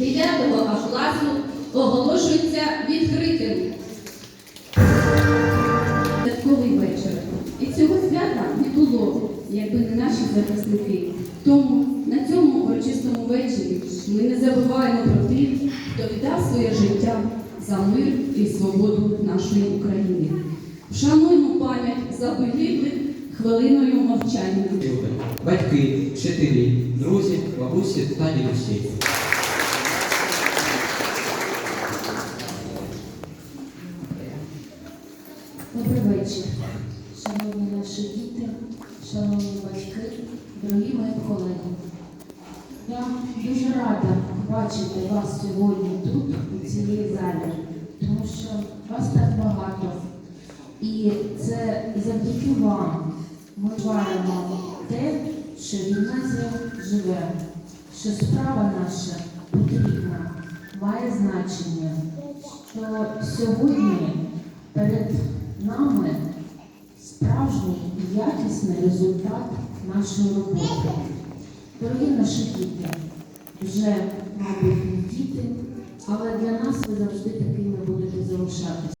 9 класу оголошується відкритим. Святковий вечір. І цього свята не було, якби не наші захисники. Тому на цьому урочистому вечорі ми не забуваємо про тих, хто віддав своє життя за мир і свободу нашої України. Вшануємо пам'ять загиблих хвилиною мовчання. Батьки, вчителі, друзі, бабусі та дідусі. Добрий вечір, шановні наші діти, шановні батьки, дорогі мої колеги. Я дуже рада бачити вас сьогодні тут, у цій залі, тому що вас так багато. І це завдяки вам ми маємо те, що гімназія живе, що справа наша потрібна, має значення, що сьогодні перед нами справжній і якісний результат нашої роботи. Дорогі наші діти, вже, мабуть, не діти, але для нас ви завжди такими будете залишатися.